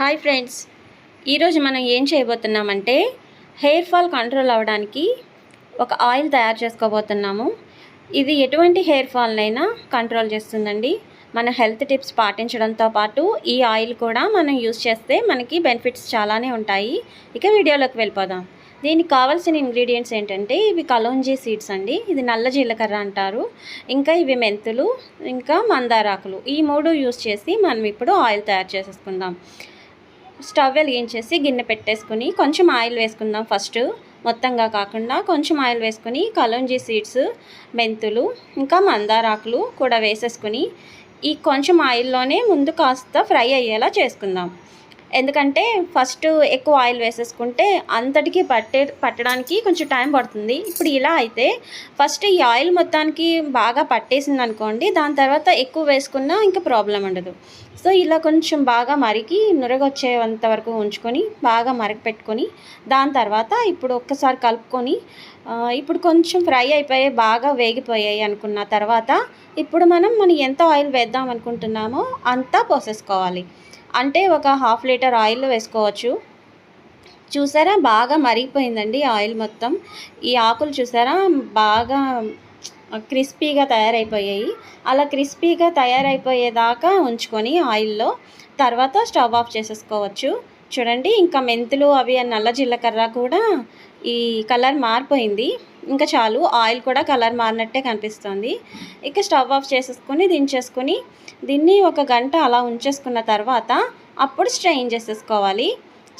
Hi friends. ఈరోజు మనం ఏం చేయబోతున్నామంటే హెయిర్ ఫాల్ కంట్రోల్ అవ్వడానికి ఒక ఆయిల్ తయారు చేసుకోబోతున్నాము. ఇది ఎటువంటి హెయిర్ ఫాల్నైనా కంట్రోల్ చేస్తుందండి. మన హెల్త్ టిప్స్ పాటించడంతో పాటు ఈ ఆయిల్ కూడా మనం యూస్ చేస్తే మనకి బెనిఫిట్స్ చాలానే ఉంటాయి. ఇక వీడియోలోకి వెళ్ళిపోదాం. దీనికి కావాల్సిన ఇంగ్రీడియంట్స్ ఏంటంటే ఇవి కలోంజీ సీడ్స్ అండి. ఇది నల్ల జీలకర్ర అంటారు. ఇంకా ఇవి మెంతులు ఇంకా మందారాకులు. ఈ మూడు యూస్ చేసి మనం ఇప్పుడు ఆయిల్ తయారు చేసేసుకుందాం. స్టవ్ వెలిగించేసి గిన్నె పెట్టేసుకుని కొంచెం ఆయిల్ వేసుకుందాం ఫస్ట్. మొత్తంగా కాకుండా కొంచెం ఆయిల్ వేసుకుని కలోంజీ సీడ్స్ మెంతులు ఇంకా మందారాకులు కూడా వేసేసుకుని ఈ కొంచెం ఆయిల్లోనే ముందు కాస్త ఫ్రై అయ్యేలా చేసుకుందాం. ఎందుకంటే ఫస్ట్ ఎక్కువ ఆయిల్ వేసేసుకుంటే అంతటికి పట్టే పట్టడానికి కొంచెం టైం పడుతుంది. ఇప్పుడు ఇలా అయితే ఫస్ట్ ఈ ఆయిల్ మొత్తానికి బాగా పట్టేసింది అనుకోండి దాని తర్వాత ఎక్కువ వేసుకున్నా ఇంకా ప్రాబ్లం ఉండదు. సో ఇలా కొంచెం బాగా మరిగి నురగొచ్చేంత వరకు ఉంచుకొని బాగా మరగ పెట్టుకొని దాని తర్వాత ఇప్పుడు ఒక్కసారి కలుపుకొని ఇప్పుడు కొంచెం ఫ్రై అయిపోయి బాగా వేగిపోయాయి అనుకున్న తర్వాత ఇప్పుడు మనం మనం ఎంత ఆయిల్ వేద్దాం అనుకుంటున్నామో అంతా పోసేసుకోవాలి. అంటే ఒక హాఫ్ లీటర్ ఆయిల్ వేసుకోవచ్చు. చూసారా? బాగా మరిగిపోయిందండి ఆయిల్ మొత్తం. ఈ ఆకులు చూసారా? బాగా క్రిస్పీగా తయారైపోయాయి. అలా క్రిస్పీగా తయారైపోయేదాకా ఉంచుకొని ఆయిల్లో తర్వాత స్టవ్ ఆఫ్ చేసేసుకోవచ్చు. చూడండి ఇంకా మెంతులు అవి నల్ల జీలకర్ర కూడా ఈ కలర్ మారిపోయింది. ఇంకా చాలు ఆయిల్ కూడా కలర్ మారినట్టే కనిపిస్తుంది. ఇక స్టవ్ ఆఫ్ చేసేసుకొని దించేసుకొని దీన్ని ఒక గంట అలా ఉంచేసుకున్న తర్వాత అప్పుడు స్ట్రెయిన్ చేసేసుకోవాలి.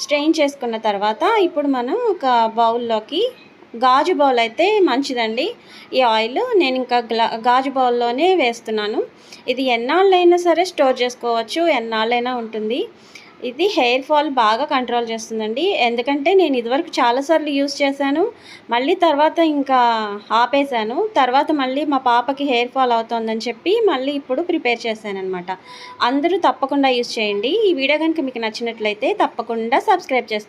స్ట్రెయిన్ చేసుకున్న తర్వాత ఇప్పుడు మనం ఒక బౌల్లోకి గాజు బౌల్ అయితే మంచిదండి. ఈ ఆయిల్ నేను ఇంకా గ్లా గాజు బౌల్లోనే వేస్తున్నాను. ఇది ఎన్నాళ్ళైనా సరే స్టోర్ చేసుకోవచ్చు ఎన్నాళ్ళైనా ఉంటుంది. ఇది హెయిర్ ఫాల్ బాగా కంట్రోల్ చేస్తుందండి. ఎందుకంటే నేను ఇదివరకు చాలాసార్లు యూస్ చేశాను. మళ్ళీ తర్వాత ఇంకా ఆపేశాను. తర్వాత మళ్ళీ మా పాపకి హెయిర్ ఫాల్ అవుతుందని చెప్పి మళ్ళీ ఇప్పుడు ప్రిపేర్ చేశాను అనమాట అందరూ తప్పకుండా యూస్ చేయండి. ఈ వీడియో కనుక మీకు నచ్చినట్లయితే తప్పకుండా సబ్స్క్రైబ్ చేస్తాను